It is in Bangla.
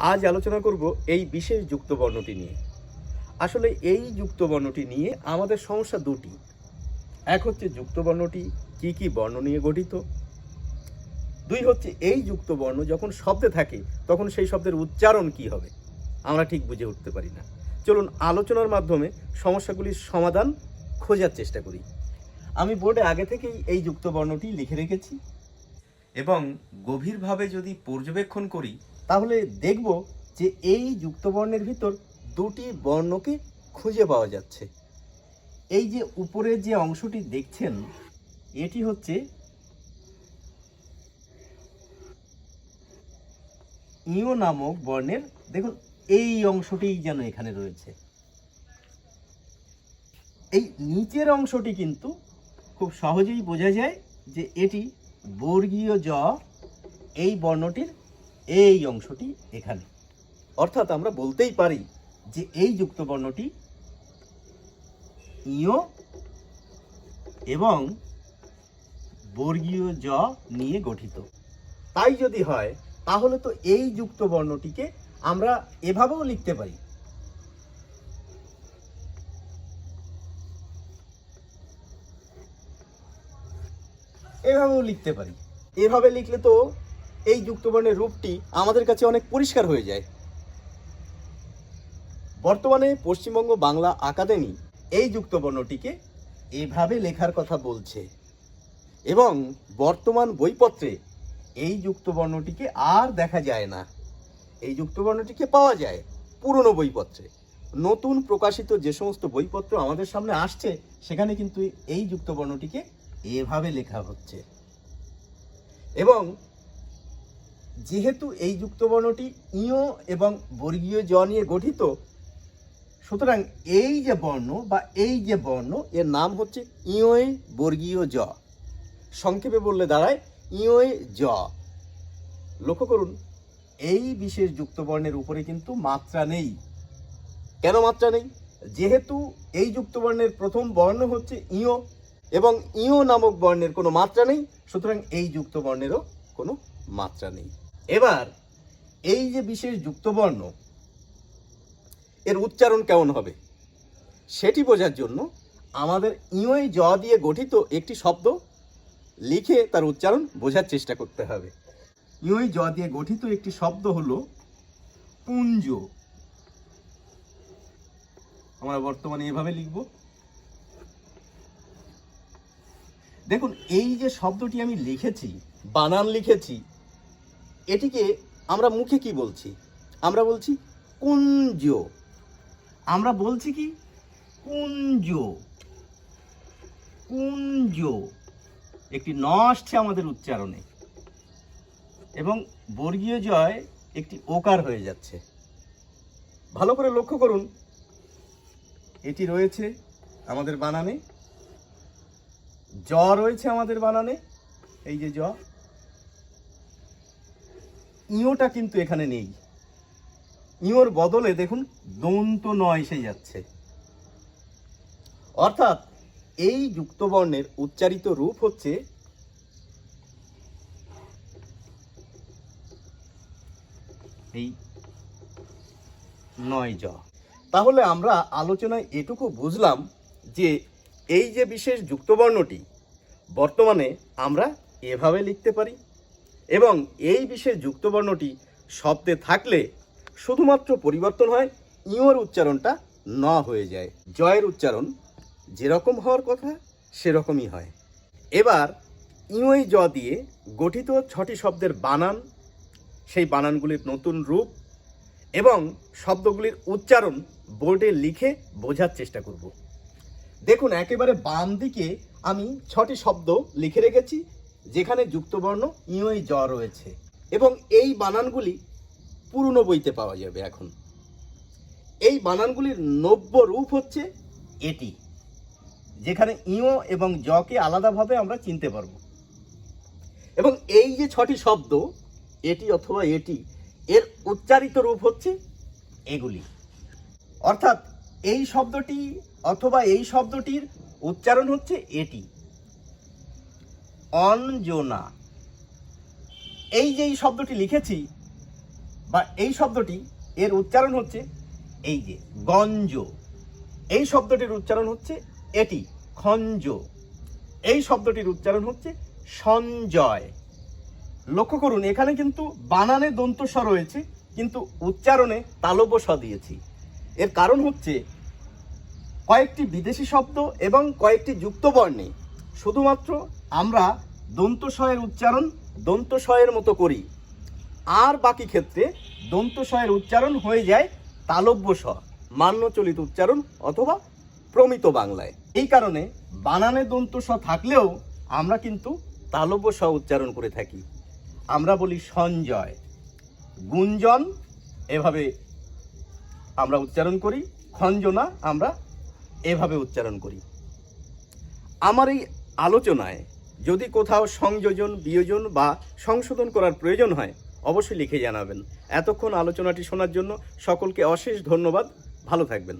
আজ আলোচনা করব এই বিশেষ যুক্ত বর্ণটি নিয়ে। আসলে এই যুক্ত বর্ণটি নিয়ে আমাদের সমস্যা দুটি। এক হচ্ছে যুক্ত বর্ণটি কি কি বর্ণ নিয়ে গঠিত। দুই হচ্ছে এই যুক্ত বর্ণ যখন শব্দে থাকে, তখন সেই শব্দের উচ্চারণ কি হবে? আমরা ঠিক বুঝে উঠতে পারি না। চলুন আলোচনার মাধ্যমে সমস্যাগুলির সমাধান খোঁজার চেষ্টা করি। আমি বোর্ডে আগে থেকেই এই যুক্ত বর্ণটি লিখে রেখেছি। এবং গভীরভাবে যদি পর্যবেক্ষণ করি তাহলে দেখব যে এই যুক্ত বর্ণের ভিতর দুটি বর্ণকে খুঁজে পাওয়া যাচ্ছে। এই যে উপরের যে অংশটি দেখছেন, এটি হচ্ছে ইও নামক বর্ণের, দেখুন, এই অংশটি যেন এখানে রয়েছে। এই নিচের অংশটি কিন্তু খুব সহজেই বোঝা যায় যে এটি বর্গীয় জ, এই বর্ণটির এই অংশটি এখানে। অর্থাৎ আমরা বলতেই পারি যে এই যুক্ত বর্ণটি ইয় এবং বর্গীয় জ নিয়ে গঠিত। তাই যদি হয়, তাহলে তো এই যুক্ত বর্ণটিকে আমরা এভাবেও লিখতে পারি। এভাবেও লিখতে পারি। এভাবে লিখলে তো এই যুক্তবর্ণের রূপটি আমাদের কাছে অনেক পরিষ্কার হয়ে যায়। বর্তমানে পশ্চিমবঙ্গ বাংলা একাডেমি এই যুক্তবর্ণটিকে এভাবে লেখার কথা বলছে এবং বর্তমান বইপত্রে এই যুক্তবর্ণটিকে আর দেখা যায় না। এই যুক্তবর্ণটিকে পাওয়া যায় পুরনো বইপত্রে। নতুন প্রকাশিত যে সমস্ত বইপত্র আমাদের সামনে আসছে, সেখানে কিন্তু এই যুক্তবর্ণটিকে এভাবে লেখা হচ্ছে। এবং যেহেতু এই যুক্তবর্ণটি ইয় এবং বর্গীয় জ নিয়ে গঠিত, সুতরাং এই যে বর্ণ বা এই যে বর্ণ, এর নাম হচ্ছে ইয়োয় বর্গীয় জ। সংক্ষেপে বললে দাঁড়ায় ইয়োয় জ। লক্ষ্য করুন, এই বিশেষ যুক্তবর্ণের উপরে কিন্তু মাত্রা নেই। কেন মাত্রা নেই? যেহেতু এই যুক্তবর্ণের প্রথম বর্ণ হচ্ছে ইয় এবং ইয় নামক বর্ণের কোনো মাত্রা নেই, সুতরাং এই যুক্তবর্ণেরও কোনো মাত্রা নেই। এবার, এই যে বিশেষ যুক্তবর্ণ, এর উচ্চারণ কেমন হবে? সেটি বোঝার জন্য আমাদের ইয় জ দিয়ে গঠিত একটি শব্দ লিখে তার উচ্চারণ বোঝার চেষ্টা করতে হবে। ইয় জ দিয়ে গঠিত একটি শব্দ হলো পুঞ্জ। আমরা বর্তমানে এভাবে লিখব। দেখুন, এই যে শব্দটি আমি লিখেছি, বানান লিখেছি এটিকে আমরা মুখে কি বলছি? আমরা বলছি কুঞ্জ। আমরা বলছি কি? কুঞ্জ। কুঞ্জ। একটি ন আসছে আমাদের উচ্চারণে। এবং বর্গীয় জয় একটি ওকার হয়ে যাচ্ছে। ভালো করে লক্ষ্য করুন। এটি রয়েছে আমাদের বানানে। জ রয়েছে আমাদের বানানে। এই যে জ। ইওটা কিন্তু এখানে নেই। ইওর বদলে দেখুন দন্ত ন এসে যাচ্ছে। অর্থাৎ এই যুক্তবর্ণের উচ্চারিত রূপ হচ্ছে এই নয় জ। তাহলে আমরা আলোচনায় এটুকু বুঝলাম যে এই যে বিশেষ যুক্তবর্ণটি, বর্তমানে আমরা এভাবে লিখতে পারি। এবং এই বিশেষ যুক্তবর্ণটি শব্দে থাকলে শুধুমাত্র পরিবর্তন হয় ইঁর উচ্চারণটা ন হয়ে যায়। জয়ের উচ্চারণ যেরকম হওয়ার কথা, সেরকমই হয়। এবার ইঁই জ দিয়ে গঠিত ছটি শব্দের বানান, সেই বানানগুলির নতুন রূপ এবং শব্দগুলির উচ্চারণ বোর্ডে লিখে বোঝার চেষ্টা করব। দেখুন, একেবারে বাম দিকে আমি ছটি শব্দ লিখে রেখেছি যেখানে যুক্তবর্ণ ইঁই জ রয়েছে। এবং এই বানানগুলি পুরনো বইতে পাওয়া যাবে এখন। এই বানানগুলির নব্য রূপ হচ্ছে এটি, যেখানে ইও এবং জকে আলাদাভাবে আমরা চিনতে পারব। এবং এই যে ছটি শব্দ, এটি অথবা এটি, এর উচ্চারিত রূপ হচ্ছে এগুলি। অর্থাৎ এই শব্দটি অথবা এই শব্দটির উচ্চারণ হচ্ছে এটি। অঞ্জনা। এই যে এই শব্দটি লিখেছি, বা এই শব্দটি, এর উচ্চারণ হচ্ছে এই যে, গঞ্জ। এই শব্দটির উচ্চারণ হচ্ছে এটি, খঞ্জ। এই শব্দটির উচ্চারণ হচ্ছে সঞ্জয়। লক্ষ্য করুন, এখানে কিন্তু বানানে দন্তস্ব রয়েছে, কিন্তু উচ্চারণে তালব্য স দিয়েছি। এর কারণ হচ্ছে কয়েকটি বিদেশি শব্দ এবং কয়েকটি যুক্ত বর্ণে শুধুমাত্র আমরা দন্তস্বয়ের উচ্চারণ দন্তস্বয়ের মতো করি। আর বাকি ক্ষেত্রে দন্তস্বয়ের উচ্চারণ হয়ে যায় তালব্য স মান্যচলিত উচ্চারণ অথবা প্রমিত বাংলায়। এই কারণে বানানে দন্ত স থাকলেও আমরা কিন্তু তালব্য স উচ্চারণ করে থাকি। আমরা বলি সঞ্জয়। গুঞ্জন, এভাবে আমরা উচ্চারণ করি, খঞ্জনা আমরা এভাবে উচ্চারণ করি। আমার এই আলোচনায় যদি কোথাও সংযোজন, বিয়োজন বা সংশোধন করার প্রয়োজন হয়, অবশ্যই লিখে জানাবেন। এতক্ষণ আলোচনাটি শোনার জন্য সকলকে অশেষ ধন্যবাদ। ভালো থাকবেন।